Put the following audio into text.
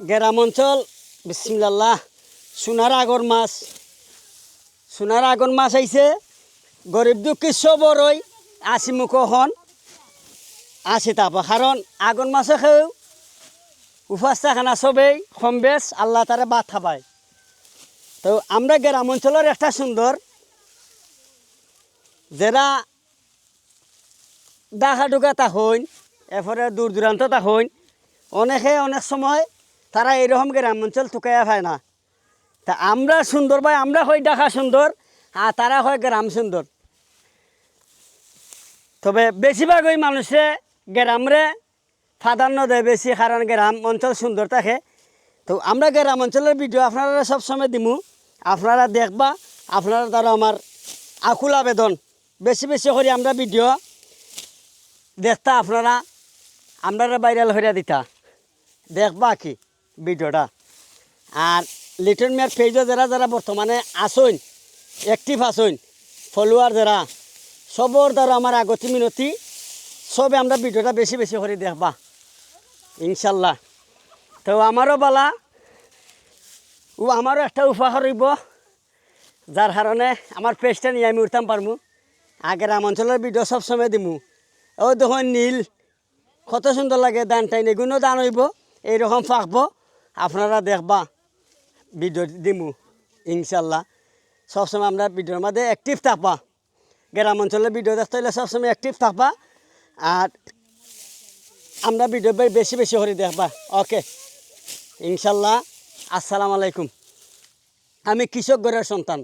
গ্রাম অঞ্চল, বিসমিল্লাহ। সোনার আগর মাছ। সোনার আগর মাছ আইছে। গরিব দুঃখী সবরই আসি মুখ হন আসি তাপা কারণ আগন মাছে খেয়েও উপাস্তা খানা সবেই কম বেশ আল্লাহ তারা বাদ খাবায় তো আমরা গ্রাম অঞ্চলের একটা সুন্দর যারা ডাকা ডুকা তা হইন এরপরে দূর দূরান্ত তা হইন। অনেকে অনেক সময় তারা এইরকম গ্রাম অঞ্চল টুকাইয়া পায় না। তা আমরা সুন্দর ভাই, আমরা হয় ডাকা সুন্দর, আর তারা হয় গ্রাম সুন্দর। তবে বেশিরভাগ ওই মানুষে গ্রামরে প্রাধান্য দেয় বেশি, কারণ গ্রাম অঞ্চল সুন্দর থাকে। তো আমরা গ্রাম অঞ্চলের ভিডিও আপনারা সবসময় দিমু। আপনারা দেখবা, আপনারা দ্বারা আমার আকুল আবেদন। বেশি বেশি করে আমরা ভিডিও দেখতা আপনারা আমরা ভাইরাল হইয়া দিতা। দেখবা কি? ভিডিওটা। আর লিটন মিয়ার পেজও যারা যারা বর্তমানে আসইন অ্যাক্টিভ আসইন ফলোয়ার যারা, সবর দ্বারা আমার আগতি মিনতি, সবে আমরা ভিডিওটা বেশি বেশি করে দেখবা, ইনশাল্লাহ। তো আমারও বালা, ও আমারও একটা উপহার হইব, যার কারণে আমার পেজটা নিয়ে আমি উঠতাম পারমু। আগে গ্রাম অঞ্চলের ভিডিও সবসময় দিমু। ও দেখুন নীল, কত সুন্দর লাগে দান টাইন এগুলো দান হইব, এইরকম পাকব আপনারা দেখবা ভিডিও দিমু, ইনশাল্লাহ। সবসময় আমরা ভিডিওর মধ্যে অ্যাক্টিভ থাকবা। গ্রাম অঞ্চলের ভিডিও দেখতে হলে সবসময় অ্যাক্টিভ থাকবা। আর আমরা ভিডিও বেশি বেশি করে দেখবা। ওকে ইনশাল্লাহ। আসসালামু আলাইকুম। আমি কৃষক ঘরের সন্তান।